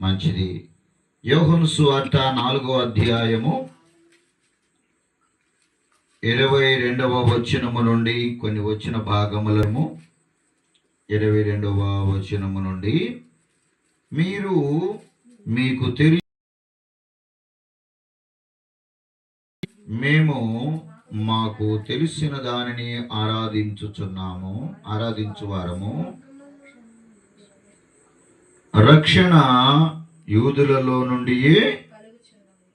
మంచిది. యోహను సువార్త నాలుగో అధ్యాయము ఇరవై రెండవ వచనము నుండి కొన్ని వచ్చిన భాగములను ఇరవై రెండవ వచనము నుండి మీరు మీకు తెలి మేము మాకు తెలిసిన దానిని ఆరాధించుచున్నాము ఆరాధించువారము రక్షణ యూదులలో నుండియే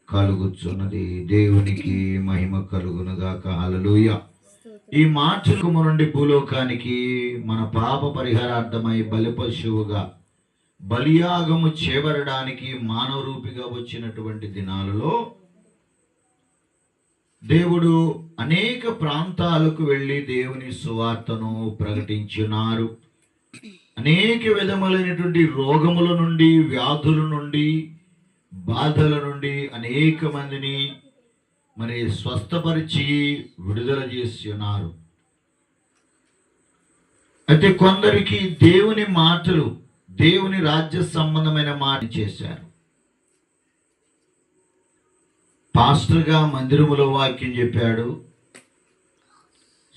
కలుగుచున్నది. దేవునికి మహిమ కలుగునుగాక. హలలుయ ఈ మాటకము నుండి భూలోకానికి మన పాప పరిహారార్థమై బలి పశువుగా బలియాగము చేవరడానికి మానవ రూపిగా వచ్చినటువంటి దినాలలో దేవుడు అనేక ప్రాంతాలకు వెళ్ళి దేవుని సువార్తను ప్రకటించున్నారు అనేక విధములైనటువంటి రోగముల నుండి వ్యాధుల నుండి బాధల నుండి అనేక మందిని మరి స్వస్థపరిచి విడుదల చేసి ఉన్నారు అయితే కొందరికి దేవుని మాటలు దేవుని రాజ్య సంబంధమైన మాట చేశారు. పాస్టర్గా మందిరములో వాక్యం చెప్పాడు.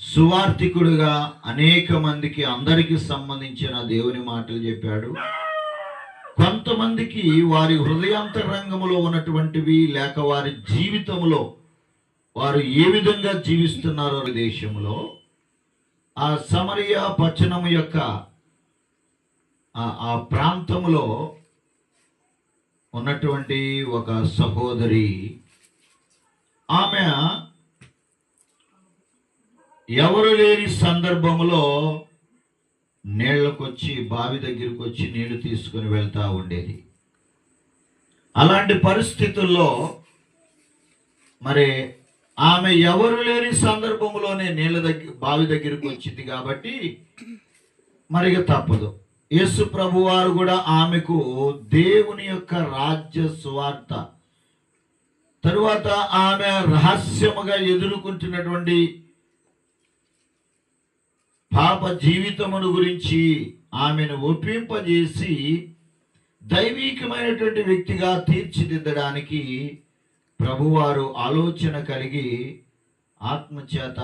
సువార్థికుడుగా అనేక మందికి అందరికి సంబంధించిన దేవుని మాటలు చెప్పాడు. కొంతమందికి వారి హృదయాంతరంగంలో ఉన్నటువంటివి లేక వారి జీవితంలో వారు ఏ విధంగా జీవిస్తున్నారో దేశంలో ఆ సమరయ పచ్చనము యొక్క ఆ ప్రాంతంలో ఉన్నటువంటి ఒక సహోదరి ఆమె ఎవరు లేని సందర్భంలో నీళ్ళకొచ్చి బావి దగ్గరికి వచ్చి నీళ్ళు తీసుకొని వెళ్తూ ఉండేది. అలాంటి పరిస్థితుల్లో మరి ఆమె ఎవరు లేని సందర్భంలోనే నీళ్ళ దగ్గర బావి దగ్గరికి వచ్చింది కాబట్టి మరి తప్పదు. యేసు ప్రభు వారు కూడా ఆమెకు దేవుని యొక్క రాజ్య సువార్త తరువాత ఆమె రహస్యముగా ఎదుర్కొంటున్నటువంటి పాప జీవితమును గురించి ఆమెను ఒప్పింపజేసి దైవీకమైనటువంటి వ్యక్తిగా తీర్చిదిద్దడానికి ప్రభువారు ఆలోచన కలిగి ఆత్మచేత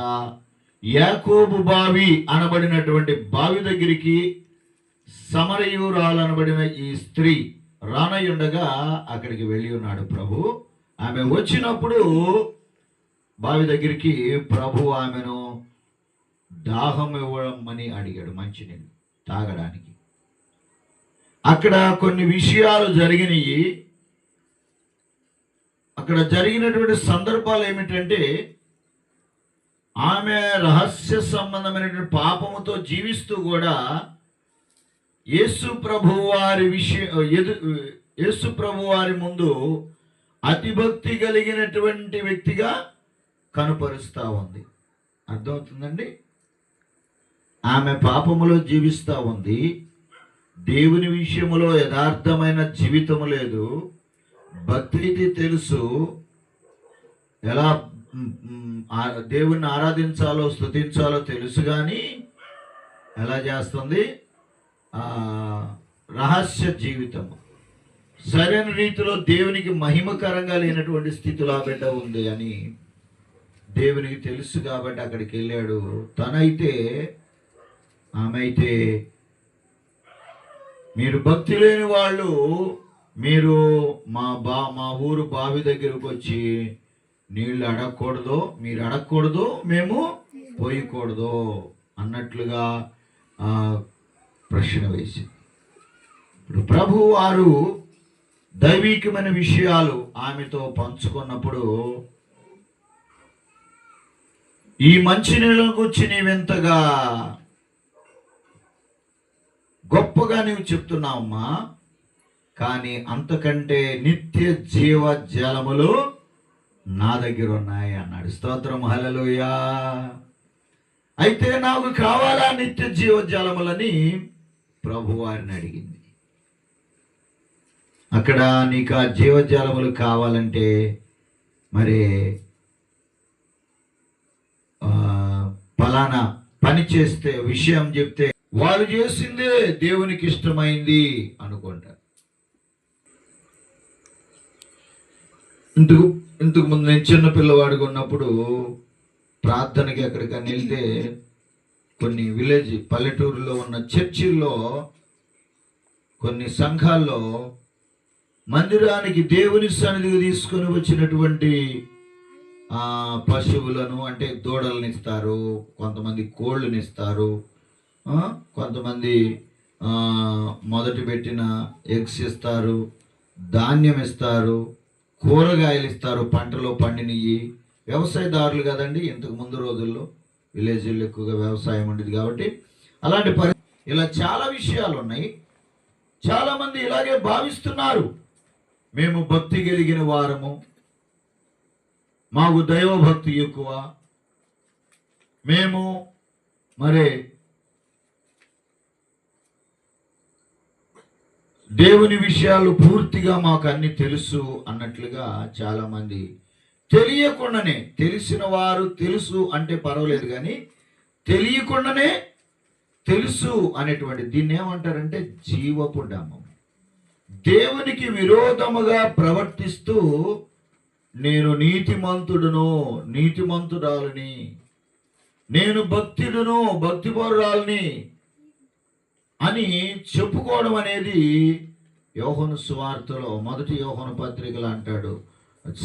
యాకోబు బావి అనబడినటువంటి బావి దగ్గరికి సమరయూరాలనబడిన ఈ స్త్రీ రానయ్యుండగా అక్కడికి వెళ్ళి ఉన్నాడు ప్రభు. ఆమె వచ్చినప్పుడు బావి దగ్గరికి ప్రభు ఆమెను దాహం ఇవ్వమని అడిగాడు మంచినీళ్ళు తాగడానికి. అక్కడ కొన్ని విషయాలు జరిగినాయి. అక్కడ జరిగినటువంటి సందర్భాలు ఏమిటంటే ఆమె రహస్య సంబంధమైనటువంటి పాపముతో జీవిస్తూ కూడా యేసు ప్రభు వారి విషయ ఎదు యేసు ప్రభు వారి ముందు అతిభక్తి కలిగినటువంటి వ్యక్తిగా కనపరుస్తూ ఉంది. అర్థమవుతుందండి? ఆమె పాపములో జీవిస్తూ ఉంది. దేవుని విషయములో యథార్థమైన జీవితం లేదు. భక్తి అయితే తెలుసు. ఎలా ఆ- దేవుణ్ణి ఆరాధించాలో స్తుతించాలో తెలుసు కానీ ఎలా చేస్తుంది? రహస్య జీవితం సరైన రీతిలో దేవునికి మహిమకరంగా లేనటువంటి స్థితిలో ఆ బిడ్డ ఉంది అని దేవునికి తెలుసు కాబట్టి అక్కడికి వెళ్ళాడు. తనైతే ఆమె అయితే మీరు భక్తి లేని వాళ్ళు మీరు మా బా మా ఊరు బావి దగ్గరకు వచ్చి నీళ్ళు అడగకూడదు మీరు అడగకూడదు మేము పోయకూడదు అన్నట్లుగా ప్రశ్న వేసి ఇప్పుడు ప్రభు వారు దైవికమైన విషయాలు ఆమెతో పంచుకున్నప్పుడు ఈ మంచి నీళ్ళ గురించి నీవెంతగా గొప్పగా నీవు చెప్తున్నావమ్మా. కానీ అంతకంటే నిత్య జీవ జలములు నా దగ్గర ఉన్నాయి అన్నాడు. స్తోత్రం హలలుయా అయితే నాకు కావాలా నిత్య జీవ జలములని? ప్రభువారిని అడిగింది. అక్కడ నీకు ఆ జీవజాలములు కావాలంటే మరి పలానా ఫలానా పని చేస్తే విషయం చెప్తే వారు చేసిందే దేవునికి ఇష్టమైంది అనుకుంటారు. ఇంతకు ఇంతకు ముందు నేను చిన్న పిల్లవాడిగా ఉన్నప్పుడు ప్రార్థనకి ఎక్కడికైనా వెళ్తే కొన్ని విలేజ్ పల్లెటూరులో ఉన్న చర్చిల్లో కొన్ని సంఘాల్లో మందిరానికి దేవుని సన్నిధికి తీసుకొని వచ్చినటువంటి పశువులను అంటే దూడలను ఇస్తారు కొంతమంది కోళ్ళని ఇస్తారు కొంతమంది మొదటి పెట్టిన ఎగ్స్ ఇస్తారు ధాన్యం ఇస్తారు కూరగాయలు ఇస్తారు పంటలో పండినవి వ్యవసాయదారులు కదండి ఇంతకు ముందు రోజుల్లో విలేజ్లో ఎక్కువగా వ్యవసాయం ఉండేది కాబట్టి అలాంటి పరి ఇలా చాలా విషయాలు ఉన్నాయి. చాలామంది ఇలాగే భావిస్తున్నారు. మేము భక్తి కలిగిన వారము. మాకు దైవభక్తి ఎక్కువ. మేము మరి దేవుని విషయాలు పూర్తిగా మాకు అన్ని తెలుసు అన్నట్లుగా చాలా మంది తెలియకుండానే తెలిసిన వారు తెలుసు అంటే పర్వాలేదు కానీ తెలియకుండానే తెలుసు అనేటువంటి దీన్ని ఏమంటారంటే జీవపు డమ్మం దేవునికి విరోధముగా ప్రవర్తిస్తూ నేను నీతిమంతుడును నీతిమంతురాలని నేను భక్తుడును భక్తిపరురాలని అని చెప్పుకోవడం అనేది యోహను సువార్తలో మొదటి యోహను పత్రికలు అంటాడు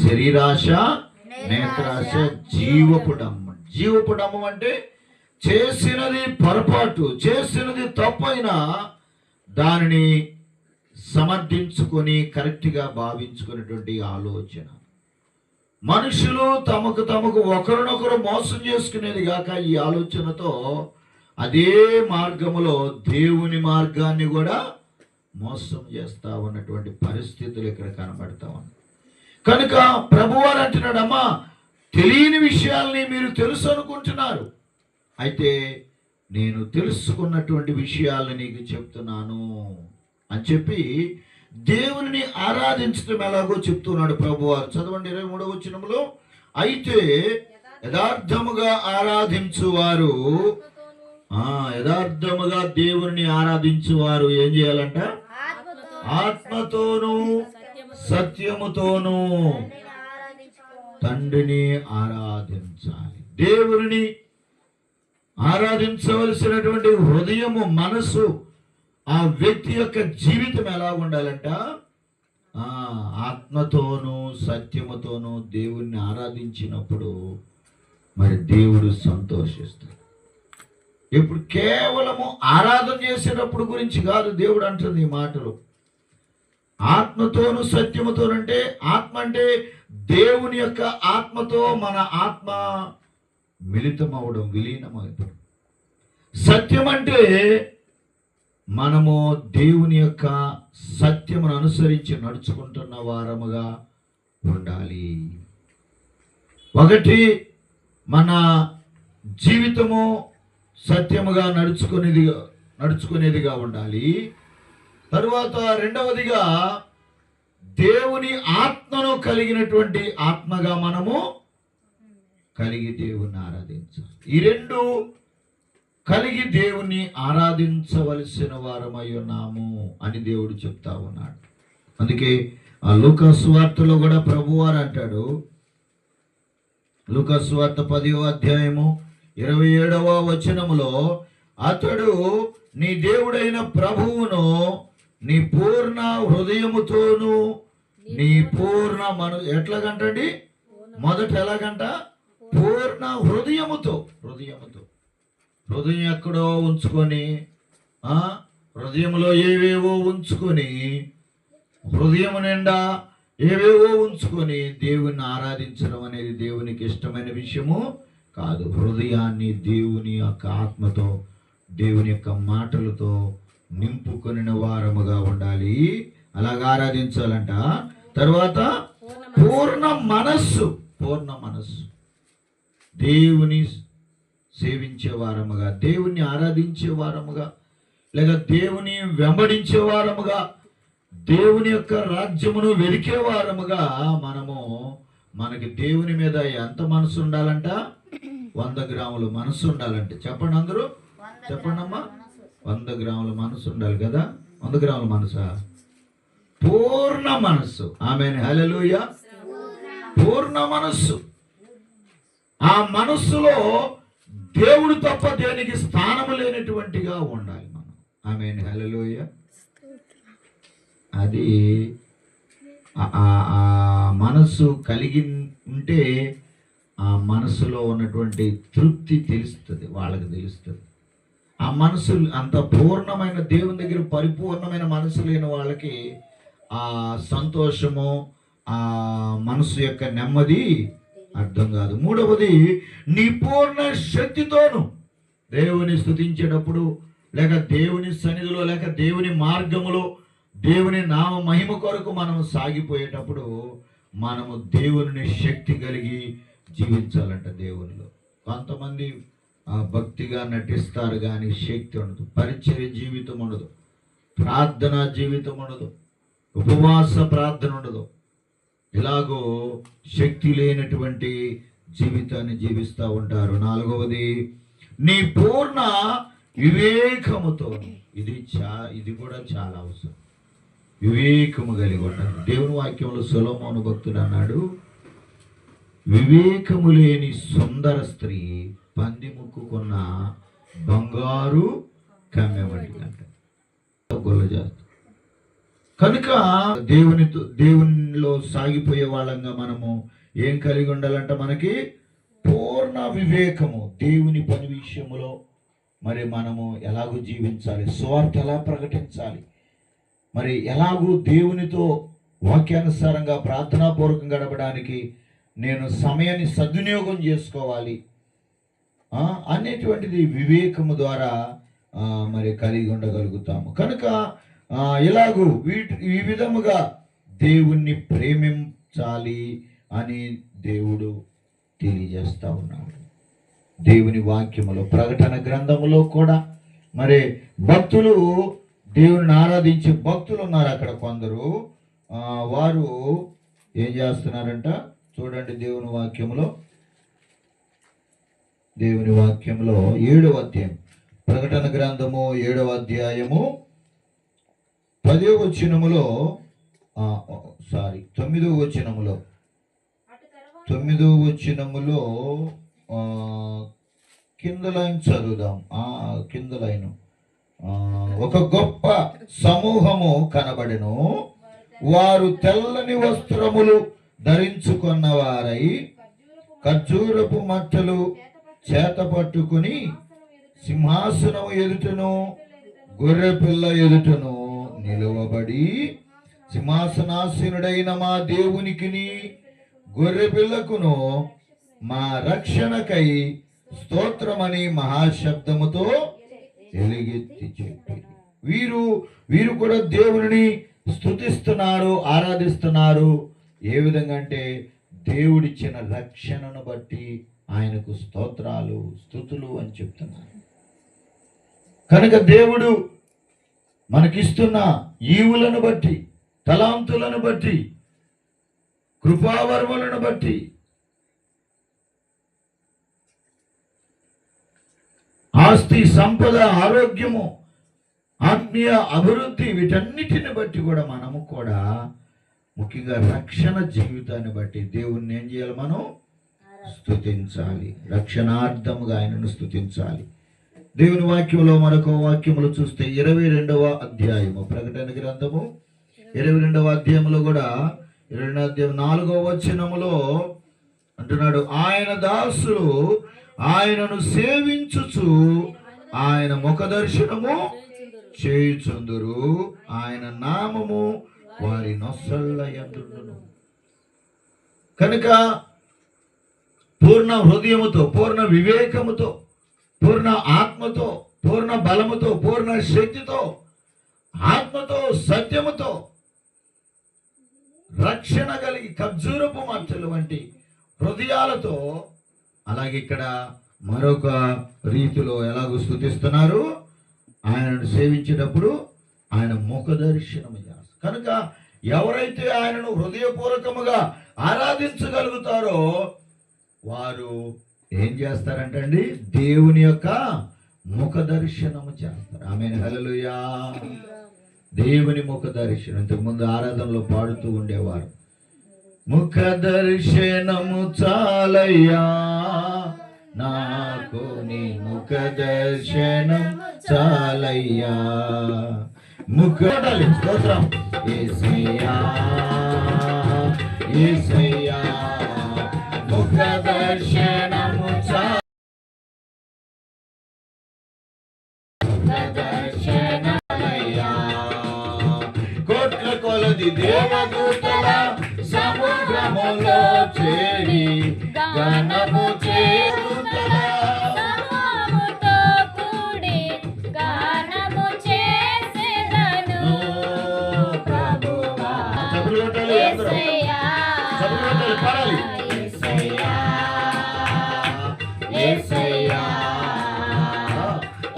శరీరాశ నేత్రాశ జీవపుడమ్మ. డమ్మం అంటే చేసినది పొరపాటు చేసినది తప్పైనా దానిని సమర్థించుకొని కరెక్ట్గా భావించుకునేటువంటి ఆలోచన. మనుషులు తమకు తమకు ఒకరినొకరు మోసం చేసుకునేది కాక ఈ ఆలోచనతో అదే మార్గములో దేవుని మార్గాన్ని కూడా మోసం చేస్తా ఉన్నటువంటి పరిస్థితులు ఇక్కడ కనబడతా ఉన్నాయి. కనుక ప్రభువారు అంటున్నాడమ్మా తెలియని విషయాల్ని మీరు తెలుసు అనుకుంటున్నారు. అయితే నేను తెలుసుకున్నటువంటి విషయాలను నీకు చెప్తున్నాను. అని చెప్పి దేవుని ఆరాధించడం ఎలాగో చెప్తున్నాడు ప్రభువారు చదవండి ఇరవై మూడవ వచ్చినములో అయితే యథార్థముగా ఆరాధించువారు వారు యథార్థముగా దేవుని ఆరాధించువారు ఏం చేయాలంట? ఆత్మతోనూ సత్యముతోనూ తండ్రిని ఆరాధించాలి. దేవుని ఆరాధించవలసినటువంటి హృదయము మనసు ఆ వ్యక్తి యొక్క జీవితం ఎలా ఉండాలంట? ఆ, ఆత్మతోనూ సత్యముతోనూ దేవుణ్ణి ఆరాధించినప్పుడు మరి దేవుడు సంతోషిస్తాడు. ఇప్పుడు కేవలము ఆరాధన చేసేటప్పుడు గురించి కాదు దేవుడు అంటుంది ఈ మాటలు. ఆత్మతోను సత్యముతోనంటే ఆత్మ అంటే దేవుని యొక్క ఆత్మతో మన ఆత్మ మిళితం అవడం విలీనం సత్యం అంటే మనము దేవుని యొక్క సత్యమును అనుసరించి నడుచుకుంటున్న వారముగా ఉండాలి. ఒకటి మన జీవితము సత్యముగా నడుచుకునేదిగా నడుచుకునేదిగా ఉండాలి. తరువాత రెండవదిగా దేవుని ఆత్మను కలిగినటువంటి ఆత్మగా మనము కలిగి దేవుణ్ణి ఆరాధించాలి. ఈ రెండు కలిగి దేవుణ్ణి ఆరాధించవలసిన వారమై ఉన్నాము అని దేవుడు చెప్తా ఉన్నాడు. అందుకే ఆ లూకాసు కూడా ప్రభువారు అంటాడు. లూకాసు పదివ అధ్యాయము ఇరవై ఏడవ వచనములో అతడు నీ దేవుడైన ప్రభువును నీ పూర్ణ హృదయముతోను నీ పూర్ణ మను ఎట్లాగంటండి మొదట ఎలాగంట పూర్ణ హృదయముతో హృదయముతో. హృదయం ఎక్కడో ఉంచుకొని ఆ హృదయంలో ఏవేవో ఉంచుకొని హృదయం నిండా ఏవేవో ఉంచుకొని దేవుణ్ణి ఆరాధించడం అనేది దేవునికి ఇష్టమైన విషయము. కాదు. హృదయాన్ని దేవుని యొక్క ఆత్మతో దేవుని యొక్క మాటలతో నింపుకొనిన వారముగా ఉండాలి. అలాగ ఆరాధించాలంట. తర్వాత పూర్ణ మనస్సు పూర్ణ మనస్సు. దేవుని సేవించే వారముగా దేవుణ్ణి ఆరాధించే వారముగా లేక దేవుని వెంబడించే వారముగా దేవుని యొక్క రాజ్యమును వెలికే వారముగా మనము మనకి దేవుని మీద ఎంత మనసు ఉండాలంట? వంద గ్రాముల మనసు ఉండాలంటే చెప్పండి అందరూ. చెప్పండి అమ్మా వంద గ్రాముల మనసు ఉండాలి కదా? వంద గ్రాముల మనసా? పూర్ణ మనస్సు ఆమె హలలుయ పూర్ణ మనస్సు ఆ మనస్సులో దేవుడు తప్ప దేనికి స్థానం లేనటువంటిగా ఉండాలి మనం. ఆమె హలలుయ అది ఆ మనస్సు కలిగి ఉంటే ఆ మనసులో ఉన్నటువంటి తృప్తి తెలుస్తుంది వాళ్ళకి తెలుస్తుంది. ఆ మనసు అంత పూర్ణమైన దేవుని దగ్గర పరిపూర్ణమైన మనసు లేని వాళ్ళకి ఆ సంతోషము ఆ మనసు యొక్క నెమ్మది అర్థం కాదు. మూడవది నీ పూర్ణ శక్తితోను దేవుని స్థుతించేటప్పుడు లేక దేవుని సన్నిధిలో లేక దేవుని మార్గములో దేవుని నామ మహిమ కొరకు మనం సాగిపోయేటప్పుడు మనము దేవుని శక్తి కలిగి జీవించాలంట దేవునిలో. కొంతమంది ఆ, భక్తిగా నటిస్తారు కానీ శక్తి ఉండదు పరిచయ జీవితం ఉండదు ప్రార్థన జీవితం ఉండదు ఉపవాస ప్రార్థన ఉండదు. ఇలాగో శక్తి లేనటువంటి జీవితాన్ని జీవిస్తూ ఉంటారు. నాలుగవది నీ పూర్ణ వివేకముతో ఇది చా ఇది కూడా చాలా అవసరం. వివేకము కలిగి ఉండాలి. దేవుని వాక్యంలో సులమోను భక్తుడు అన్నాడు వివేకము లేని సుందర స్త్రీ పంది ముక్కుకున్న బంగారు కమ్మె వంటిదంట గొల్ల కనుక దేవునితో దేవునిలో సాగిపోయే వాళ్ళంగా మనము ఏం కలిగి ఉండాలంటే మనకి? పూర్ణ వివేకము. దేవుని పని విషయములో మరి మనము ఎలాగూ జీవించాలి? స్వార్థ ఎలా ప్రకటించాలి? మరి ఎలాగూ దేవునితో వాక్యానుసారంగా ప్రార్థనాపూర్వకం గడపడానికి నేను సమయాన్ని సద్వినియోగం చేసుకోవాలి. అనేటువంటిది వివేకము ద్వారా మరి కలిగి ఉండగలుగుతాము. కనుక ఇలాగూ వీటి ఈ విధముగా దేవుణ్ణి ప్రేమించాలి అని దేవుడు తెలియజేస్తా ఉన్నాడు. దేవుని వాక్యములో ప్రకటన గ్రంథములో కూడా మరి భక్తులు దేవుని ఆరాధించే భక్తులు ఉన్నారు అక్కడ కొందరు. వారు ఏం చేస్తున్నారంట? చూడండి దేవుని వాక్యములో. దేవుని వాక్యంలో ఏడవ అధ్యాయం. ప్రకటన గ్రంథము ఏడవ అధ్యాయము పదో వచనములో సారీ తొమ్మిదవ వచనములో. తొమ్మిదో వచనములో ఆ, కింద లైన్ చదువుదాం. ఆ కింద లైన్. ఆ, ఒక గొప్ప సమూహము కనబడెను. వారు తెల్లని వస్త్రములు ధరించుకున్న వారై ఖర్జూరపు మట్టలు చేత పట్టుకుని సింహాసనం ఎదుటను గొర్రె పిల్ల ఎదుటను నిలువబడి సింహాసనాసీనుడైన మా దేవునికిని గొర్రె పిల్లకును మా రక్షణకై స్తోత్రమని మహాశబ్దముతో ఎలుగెత్తి చెప్పి. వీరు వీరు కూడా దేవుని స్తుతిస్తున్నారు ఆరాధిస్తున్నారు. ఏ విధంగా అంటే దేవుడిచ్చిన రక్షణను బట్టి ఆయనకు స్తోత్రాలు స్థుతులు అని చెప్తున్నారు. కనుక దేవుడు మనకిస్తున్న ఈవులను బట్టి తలాంతులను బట్టి కృపావర్మలను బట్టి ఆస్తి సంపద ఆరోగ్యము ఆత్మీయ అభివృద్ధి వీటన్నిటిని బట్టి కూడా మనము కూడా ముఖ్యంగా రక్షణ జీవితాన్ని బట్టి దేవుణ్ణి ఏం చేయాలి మనం? స్తుతించాలి. రక్షణార్థముగా ఆయనను స్తుతించాలి. దేవుని వాక్యంలో మరొక వాక్యములు చూస్తే ఇరవై రెండవ అధ్యాయము. ప్రకటన గ్రంథము ఇరవై రెండవ అధ్యాయంలో కూడా ఇరవై రెండవ అధ్యాయం నాలుగవ వచనములో అంటున్నాడు ఆయన దాసులు ఆయనను సేవించుచు ఆయన ముఖ దర్శనము చేయుచుందురు. ఆయన నామము వారి నొసళ్ళ యందుండును కనుక పూర్ణ హృదయముతో పూర్ణ వివేకముతో పూర్ణ ఆత్మతో పూర్ణ బలముతో పూర్ణ శక్తితో ఆత్మతో సత్యముతో రక్షణ కలిగి ఖర్జూరపు మచ్చలు వంటి హృదయాలతో అలాగే ఇక్కడ మరొక రీతిలో ఎలాగో స్థుతిస్తున్నారు. ఆయనను సేవించేటప్పుడు ఆయన ముఖ దర్శనము చేస్తారు. కనుక ఎవరైతే ఆయనను హృదయపూర్వకముగా ఆరాధించగలుగుతారో వారు ఏం చేస్తారంటండి? దేవుని యొక్క ముఖ దర్శనము చేస్తారు. ఆమె హలలుయా దేవుని ముఖ దర్శనం. ఇంతకుముందు ఆరాధనలో పాడుతూ ఉండేవారు. ముఖ దర్శనము చాలయ్యా. నాకు నీ ముఖ దర్శనం చాలయ్యా. ముఖ స్తోత్రం. కొలది దేవదూతల సముద్రములో చేరి గణము చేరు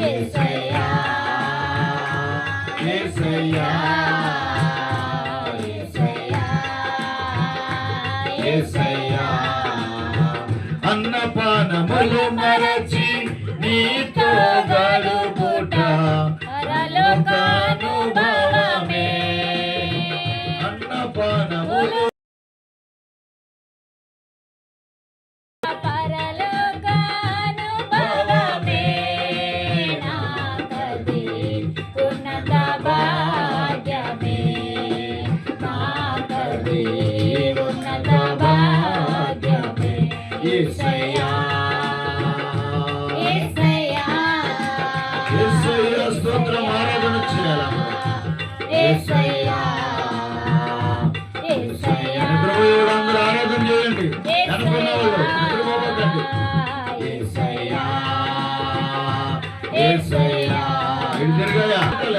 Yes, sir. ఉన్నత భాగ్యమే. యేసయ్య స్తోత్రం ఆరాధన చేయాలి అందరూ ఆరాధన చేయండి అనుకున్న వాళ్ళు నిద్రపోకండి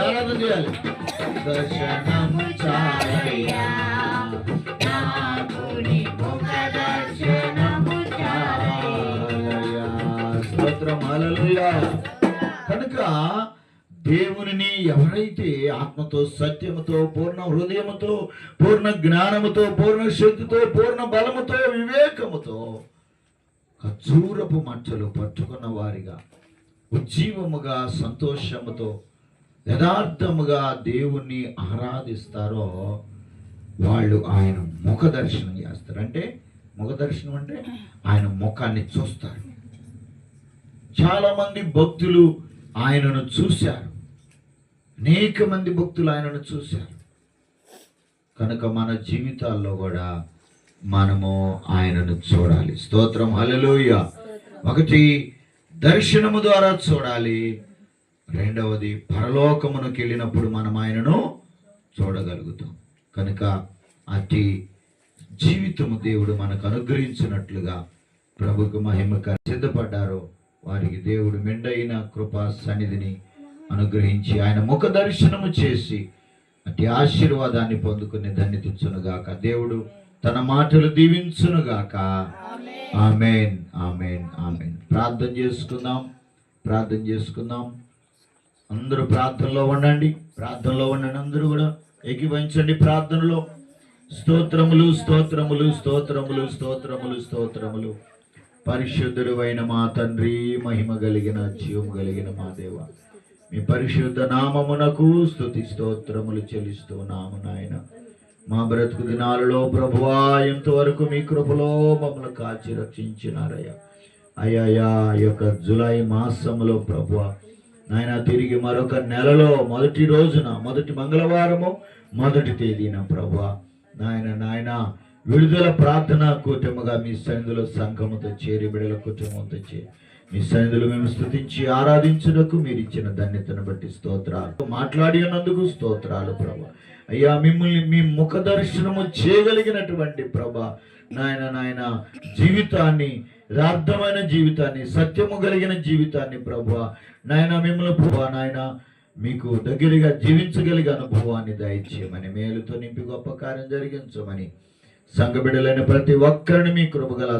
ఆరాధన చేయాలి దర్శనం కనుక దేవుని ఎవరైతే ఆత్మతో సత్యముతో పూర్ణ హృదయముతో పూర్ణ జ్ఞానముతో పూర్ణ శక్తితో పూర్ణ బలముతో వివేకముతో ఖర్జూరపు మచ్చలు పట్టుకున్న వారిగా ఉజ్జీవముగా సంతోషముతో యథార్థముగా దేవుణ్ణి ఆరాధిస్తారో వాళ్ళు ఆయన ముఖ దర్శనం చేస్తారు. అంటే ముఖ దర్శనం అంటే ఆయన ముఖాన్ని చూస్తారు. చాలా మంది భక్తులు ఆయనను చూశారు. అనేక మంది భక్తులు ఆయనను చూశారు. కనుక మన జీవితాల్లో కూడా మనము ఆయనను చూడాలి. స్తోత్రం హల్లెలూయ. ఒకటి దర్శనము ద్వారా చూడాలి. రెండవది పరలోకమునకు వెళ్ళినప్పుడు మనం ఆయనను చూడగలుగుతాం. కనుక అతి జీవితము దేవుడు మనకు అనుగ్రహించినట్లుగా ప్రభుకు మహిమక సిద్ధపడ్డారో. వారికి దేవుడు మెండైన కృపా సన్నిధిని అనుగ్రహించి ఆయన ముఖ దర్శనము చేసి అతి ఆశీర్వాదాన్ని పొందుకునే ధన్యతిచ్చునుగాక దేవుడు తన మాటలు దీవించునుగాక. ఆమెన్. ఆమెన్. ఆమెన్. ప్రార్థన చేసుకుందాం. ప్రార్థన చేసుకుందాం. అందరూ ప్రార్థనలో ఉండండి. ప్రార్థనలో ఉండండి అందరూ కూడా. ఏకీభవించండి ప్రార్థనలో. స్తోత్రములు స్తోత్రములు స్తోత్రములు స్తోత్రములు స్తోత్రములు. పరిశుద్ధుడు అయిన మా తండ్రి మహిమ కలిగిన జీవం కలిగిన మా దేవ. మీ పరిశుద్ధ నామమునకు స్థుతి స్తోత్రములు చెల్లిస్తూ నాము నాయన. మా బ్రతుకు దినాలలో ప్రభువా ఎంతవరకు మీ కృపలో మమ్మల్ని కాచి రక్షించినారయ్యా. అయ్యా యొక్క జులై మాసములో ప్రభువ నాయన తిరిగి మరొక నెలలో మొదటి రోజున మొదటి మంగళవారము మొదటి తేదీన ప్రభువ నాయన నాయన విడుదల ప్రార్థన కూటముగా మీ సన్నిధిలో సంఘముతో చేరి బిడల కుటుంబంతో చేరి. మీ సన్నిధిలో మేము స్థుతించి ఆరాధించుటకు మీరు ఇచ్చిన ధన్యతను బట్టి స్తోత్రాలు మాట్లాడి అన్నందుకు స్తోత్రాలు ప్రభా. అయ్యా మిమ్మల్ని మీ ముఖ దర్శనము చేయగలిగినటువంటి ప్రభ. నాయన నాయన జీవితాన్ని యథార్థమైన జీవితాన్ని సత్యము కలిగిన జీవితాన్ని ప్రభు. నాయన మిమ్మల్ని ప్రభా నాయన మీకు దగ్గరగా జీవించగలిగే అనుభవాన్ని దయచేయమని మేలుతో నింపి గొప్ప కార్యం జరిగించమని సంఘ బిడ్డలైన ప్రతి ఒక్కరిని మీ కృపగల